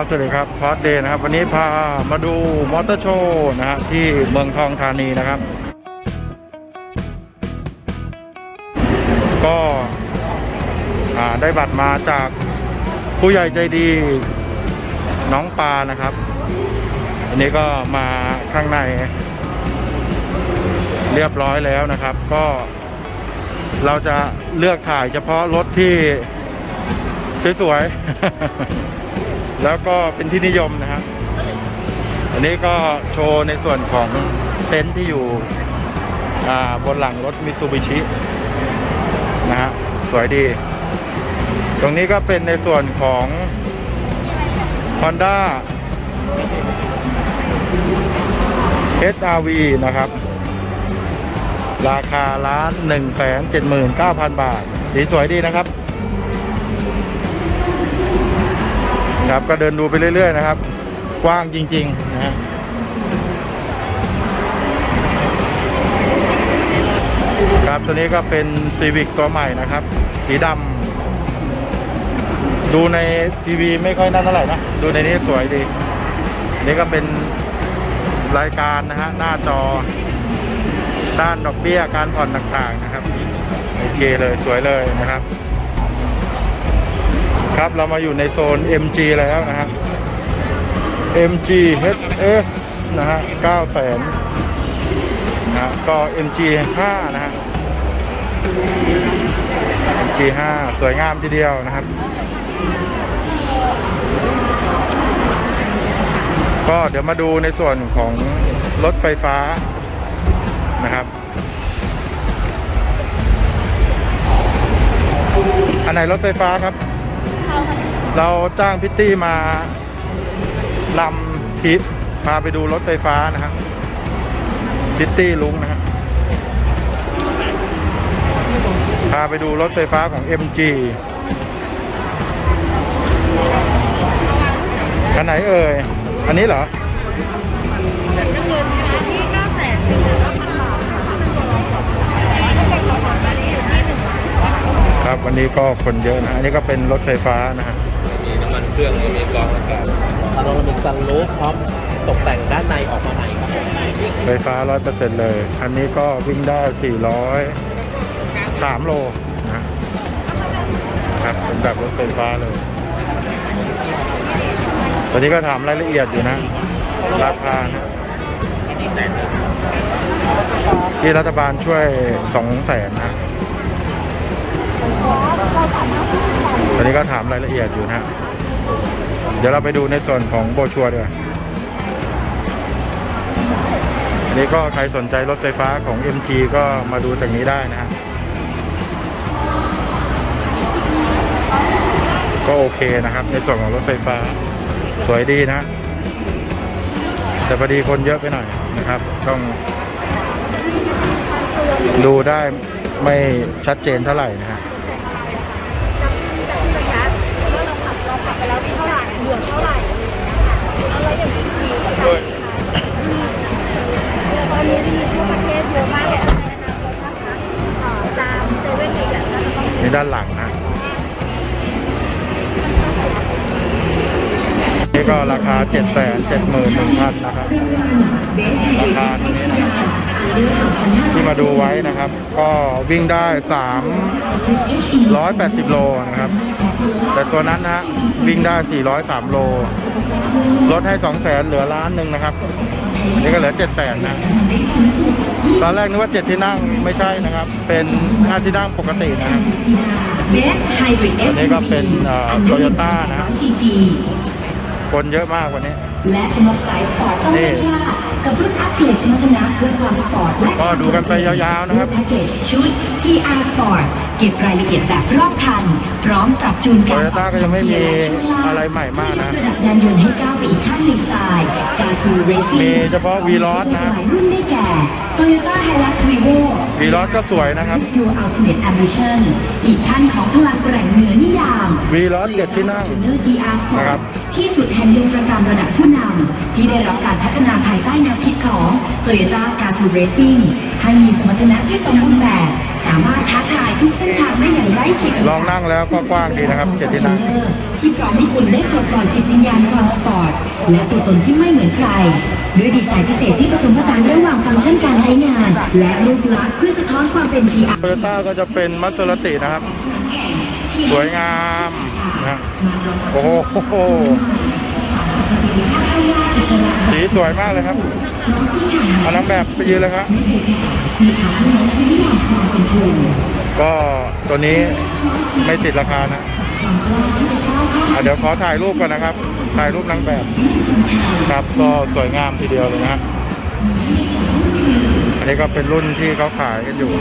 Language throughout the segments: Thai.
ครับสวัสดีครับพอดเดย์นะครับ วันนี้พามาดูมอเตอร์โชว์นะฮะที่เมืองทองธานีนะครับ ก็อ่าได้บัตรมาจากผู้ใหญ่ใจดีน้องปานะครับ อันนี้ก็มาข้างในเรียบร้อยแล้วนะครับ ก็เราจะเลือกถ่ายเฉพาะรถที่สวยๆ แล้วก็เป็นที่นิยมนะครับ อันนี้ก็โชว์ในส่วนของเต็นท์ที่อยู่บนหลังรถมิซูบิชินะฮะสวยดี ตรงนี้ก็เป็นในส่วนของ Honda SRV นะครับ ราคาล้าน 1 7 9 0 0 0 บาท สีสวยดีนะครับ ครับ ก็เดินดูไปเรื่อย ๆ นะครับ กว้างจริง ๆ นะฮะครับตัวนี้ก็เป็นซีวิกตัวใหม่นะครับ สีดำดูในทีวีไม่ค่อยนั่นเท่าไหร่นะ ดูในนี้สวยดี นี่ก็เป็นรายการนะฮะ หน้าจอ ด้านดอกเบี้ยการผ่อนต่างๆนะครับ โอเคเลยสวยเลยนะครับ ครับเรามาอยู่ในโซน MG แล้วนะฮะ MG HS นะฮะ9แสนนะฮะก็ MG 5นะฮะ MG 5สวยงามทีเดียวนะครับ ก็เดี๋ยวมาดูในส่วนของรถไฟฟ้านะครับอันไหนรถไฟฟ้าครับ เราจ้างพิตตี้มาลำทิปพาไปดูรถไฟฟ้านะฮะพิตตี้ลุงนะฮะพาไปดูรถไฟฟ้าของ MG คันไหนเอ่ย อันนี้เหรอคะที่9แสนสี่หนเอออันนี้อยู่ที่หนึ่งล้านกว่าครับวันนี้ก็คนเยอะนะ อันนี้ก็เป็นรถไฟฟ้านะฮะมีน้ำมัน เครื่องมีกรองอากาศพาโนรามิกซันรูฟพร้อมตกแต่งด้านในออกมาใหม่ครับไฟฟ้า 100%เลย อันนี้ก็วิ่งได้ 400 3 โลนะฮะครับเป็นแบบรถไฟฟ้าเลย ตอนนี้ก็ถามรายละเอียดอยู่นะ ราคานะที่รัฐบาลช่วย 2 แสนนะ ตอนนี้ก็ถามรายละเอียดอยู่นะ เดี๋ยวเราไปดูในส่วนของโบชัวร์ดีกว่านนี้ก็ใครสนใจรถไฟฟ้าของ MG ก็มาดูตรงนี้ได้นะฮะก็โอเคนะครับ ในส่วนของรถไฟฟ้าสวยดีนะ แต่พอดีคนเยอะไปหน่อยนะครับ ต้อง ดูได้ไม่ชัดเจนเท่าไหร่นะฮะ นี่ด้านหลังนะ นี่ก็ราคา 7 7 1 0 0 0นะครับ ราคานี้นะครับที่มาดูไว้นะครับ ก็วิ่งได้ 380 โลนะครับ แต่ตัวนั้นนะฮะวิ่งได้ 403 โล ลดให้ 2 0 0แสนเหลือล้านหนึ่งนะครับ นี่ก็เหลือ7 0 0แสนนะ ตอนแรกนึกว่า7ที่นั่งไม่ใช่นะครับ เป็น5ที่นั่งปกตินะครับเบสไฮบริดอันนี้ก็เป็นเอ่อ Toyota นะซีซีคนเยอะมากวันนี้ และสำหรับสายสปอร์ตต้องนี่ไม่พลาด กับรุ่นอัปเกรดสมรรถนะเพื่อความสปอร์ตและก็ดูกันไปยาวๆนะครับแพ็กเกจชุด GR Sport เก็บรายละเอียดแบบรอบคัน พร้อมปรับจูนการ Toyota ก็ยังไม่มีอะไรใหม่มากนะเพื่อยกระดับยานยนต์ให้ก้าวไปอีกขั้นในสไตล์กาซูเรซิ่งมีเฉพาะ V-Rod นะหลายรุ่นได้แก่ Toyota Hilux Revo วีรอสก็สวยนะครับ Your Ultimate Ambition อีกขั้นของพลังแกร่งเหนือนิยามวีรอสเจ็ดที่นั่งเนอร์ GR นะครั Sport บ ที่สุดแห่งยนตรกรรมระดับผู้นำที่ได้รับการพัฒนาภายใต้แนวคิดของ Toyota g a z o Racing ให้มีสมรรถนะที่สมบูรณ์แบบ สามารถท้าทายทุกเส้นทางได้อย่างไร้ขีดลองนั่งแล้วก็กว้างดีนะครับเจ็ดที่นั่งที่พร้อมให้คุณได้ปลดปล่อยจิตวิญญาณความสปอร์ต และตัวตนที่ไม่เหมือนใคร ด้วยดีไซน์พิเศษที่ผสมผสานระหว่างฟังก์ชันการใช้งาน และรูปลักษณ์เพื่อสะท้อนความเป็น GR โตโยต้าก็จะเป็นมัสเซอร์ตินะครับ สวยงาม นะโอ้โหสีสวยมากเลยครับเอาน้ำแบบไปยืนเลยครับ ก็ตัวนี้ไม่ติดราคานะอะเดี๋ยวขอถ่ายรูปก่อนนะครับ ถ่ายรูปนางแบบ ครับก็สวยงามทีเดียวเลยนะฮะอันนี้ก็เป็นรุ่นที่เขาขายกันอยู่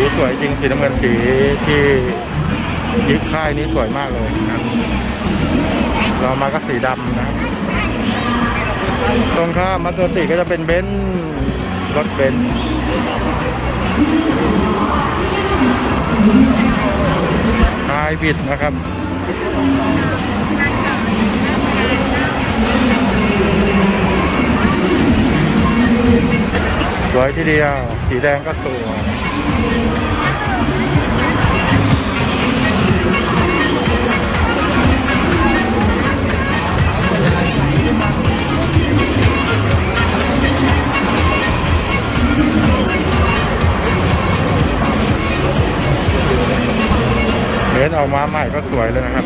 สีสวยจริงสีน้ำเงินสีที่ยิปค่ายนี้สวยมากเลยนะครับเรามาก็สีดำนะครับ ตรงข้ามมัสโตติก็จะเป็นเบนซ์รถเบนซ์ไฮบริดนะครับสวยทีเดียว สีแดงก็สวย เบนซ์ออกมาใหม่ก็สวยเลยนะครับ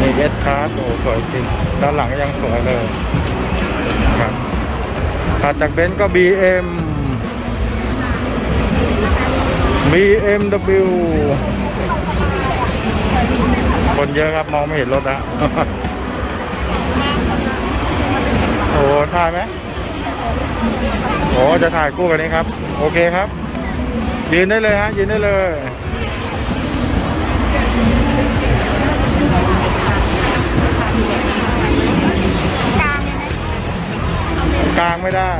นี่เอสคาร์โอ้สวยจริง ด้านหลังยังสวยเลยครับถัดจากเบนซ์ก็ BM BMW คนเยอะครับมองไม่เห็นรถนะโอ้ถ่ายไหมโอ้จะถ่ายคู่กันนี้ครับ โอเคครับ ยืนได้เลยฮะยืนได้เลย กลางไม่ได้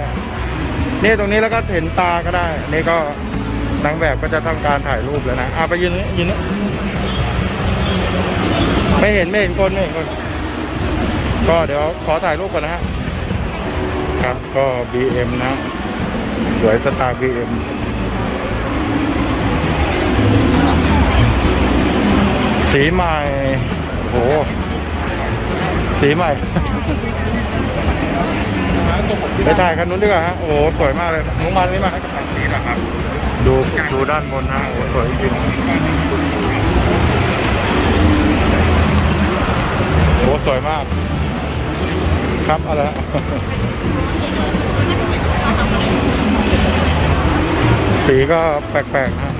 นี่ตรงนี้แล้วก็เห็นตาก็ได้ นี่ก็นางแบบก็จะทำการถ่ายรูปแล้วนะอะไปยืนยืนไม่เห็นไม่เห็นคนไม่เห็นคน ก็เดี๋ยวขอถ่ายรูปก่อนนะฮะครับก็ BM นะ สวยสไตล์ BM สีใหม่โหสีใหม่ ไปถ่ายคันนู้นดีกว่าฮะโอ้โหสวยมากเลยมุ้งมันนี่มาให้กับถ่ายสีเหรอครับ ดูดูด้านบนฮะโอ้โหสวยจริงโอ้โหสวยมาก ครับอะไรฮะสีก็แปลกๆนะ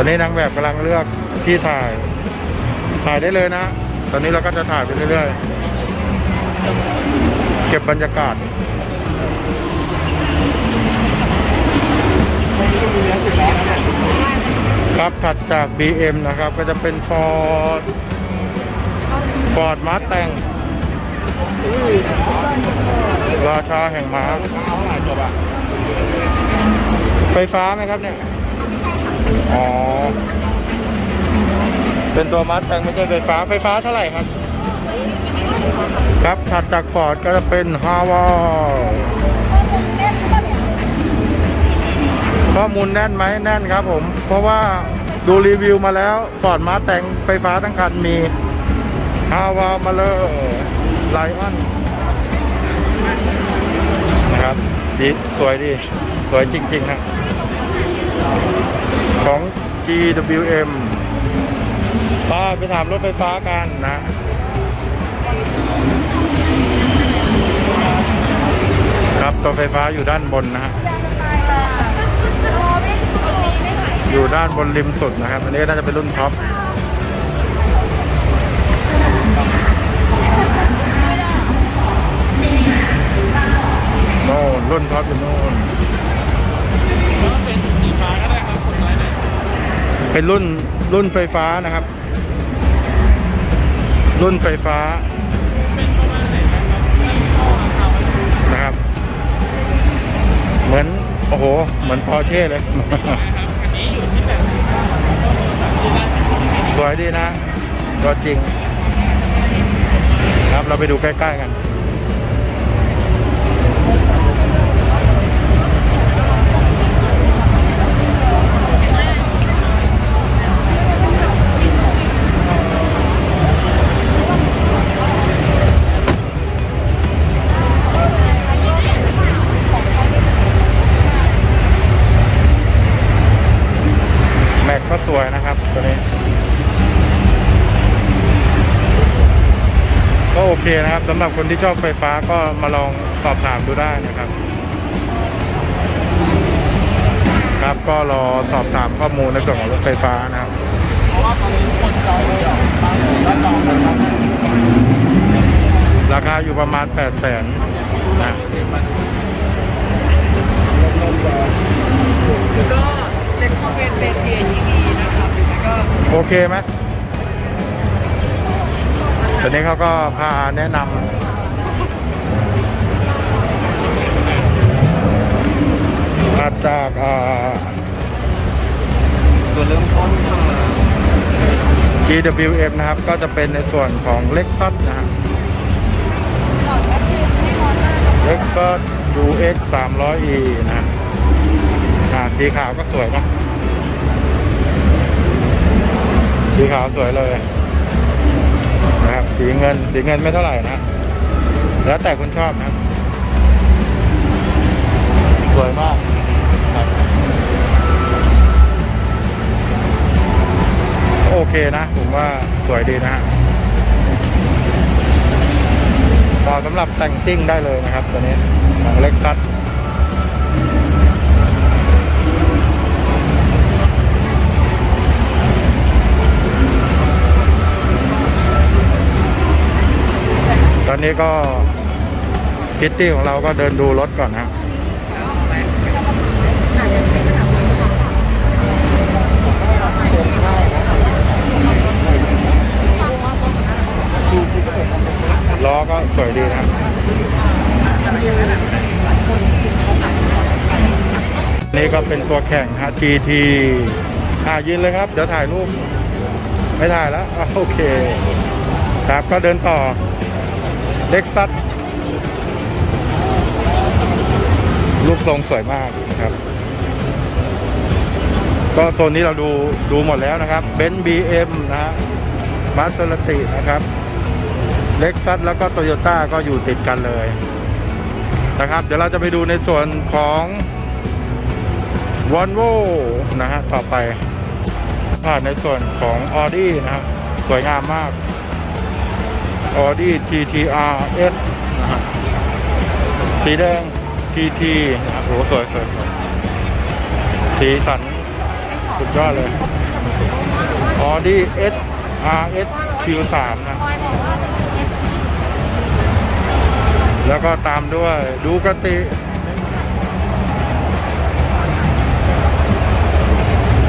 ตอนนี้นางแบบกำลังเลือกที่ถ่าย ถ่ายได้เลยนะ ตอนนี้เราก็จะถ่ายไปเรื่อยๆ เก็บบรรยากาศครับถัดจาก BM นะครับก็จะเป็น Ford Ford Mustang ราชาแห่งม้าไฟฟ้าไหมครับเนี่ย อ๋อ เป็นตัวมัดแตงไม่ใช่ไฟฟ้า ไฟฟ้าเท่าไหร่ครับ ครับถัดจากฟอร์ดก็จะเป็นฮาวาข้อมูลแน่นไหมแน่นครับผม เพราะว่าดูรีวิวมาแล้วฟอร์ดมาแต่งไฟฟ้าทั้งคันมีฮาวามาเลอร์ไลออนนะครับสีสวยดี สวยจริงๆนะ ของ GWM ป้าไปถามรถไฟฟ้ากันนะครับตัวไฟฟ้าอยู่ด้านบนนะฮะ อยู่ด้านบนริมสุดนะครับ อันนี้น่าจะเป็นรุ่นท็อป โน่นรุ่นท็อปอยู่โน่น็นรุ่นรุ่นไฟฟ้านะครับ รุ่นไฟฟ้านะครับ เหมือน โอ้โห เหมือนพอเช่เลยสวยดีนะตัวจริง ครับเราไปดูใกล้ ๆ กัน นะครับสำหรับคนที่ชอบไฟฟ้าก็มาลองสอบถามดูได้นะครับ ครับก็รอสอบถามข้อมูลในส่วนของรถไฟฟ้านะครับราคาอยู่ประมาณ8 0 0แสนนะก็เล็กคอมเมนต์เป็น AEV นะครับก็โอเคไหม ตอนนี้เขาก็พาแนะนำมาจากอ่าตัวเริ่มต้น GWM นะครับ ก็จะเป็นในส่วนของ Lexus นะครับ Lexus UX 300e นะฮะสีขาวก็สวยนะสีขาวสวยเลย สีเงิน สีเงินไม่เท่าไหร่นะ แล้วแต่คุณชอบนะ สวยมากโอเคนะ ผมว่าสวยดีนะฮะเหมาะสำหรับแต่งซิ่งได้เลยนะครับตัวนี้ของเล็กซัส อนนี้ก็พิตตี้ของเราก็เดินดูรถก่อนนะล้อก็สวยดีนะครับนี่ก็เป็นตัวแข่งฮะ GT อ่ายืนเลยครับ เดี๋ยวถ่ายรูป ไม่ถ่ายแล้วอะโอเค ครับก็เดินต่อ เล็กซัสรูปทรงสวยมากนะครับ ก็โซนนี้เราดูดูหมดแล้วนะครับเบนซ์บีเอ็มนะฮะมาสเตอร์ตินะครับเล็กซัสแล้วก็โตโยต้าก็อยู่ติดกันเลยนะครับ เดี๋ยวเราจะไปดูในส่วนของวอ l โวนะฮะต่อไปผ่านในส่วนของ Audi นะครับ สวยงามมาก Audi TTR S นะฮะสีแดง TT นะครับโหสวยสวยสวยสีสันสุดยอดเลย Audi S RS Q3 นะ แล้วก็ตามด้วยดูกติ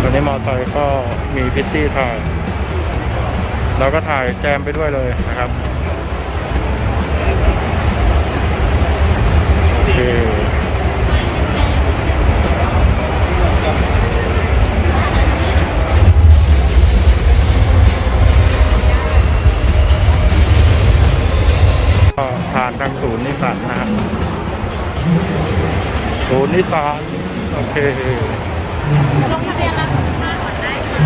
ตอนนี้มอเตอร์ไซค์ก็มีพิตตี้ถ่าย เราก็ถ่ายแจมไปด้วยเลยนะครับ ศูนย์นิสสันโอเคลงทะเบียนรับมาก่อนได้ค่ะ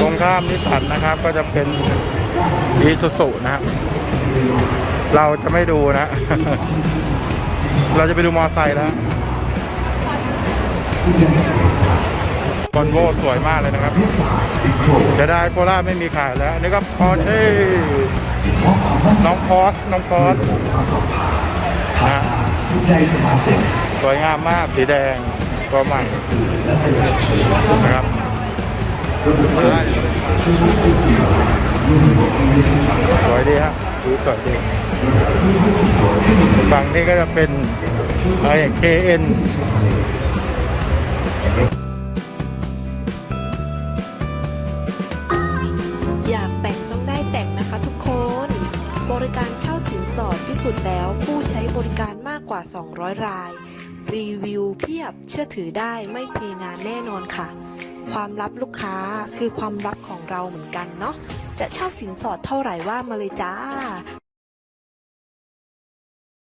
ตรงข้ามนิสสันนะครับ ก็จะเป็นอีซูซุนะครับเราจะไม่ดูนะ เราจะไปดูมอไซค์แล้วบอนโวสวยมากเลยนะครับจะได้โคราชไม่มีขายแล้ว นี่ก็พอเช่น้องพอสน้องพอส สวยงามมากสีแดงตัวใหม่นะครับสวยดีฮะสีสวยดีฝั่งนี้ก็จะเป็นอะไร KN อยากแต่งต้องได้แต่งนะคะทุกคน บริการเช่าสินสอดพิสูจน์แล้วผู้ใช้บริการ กว่า 200 ราย รีวิวเพียบเชื่อถือได้ไม่เพงานแน่นอนค่ะ ความลับลูกค้าคือความลับของเราเหมือนกันเนาะจะเช่าสินสอดเท่าไหร่ว่ามาเลยจ้า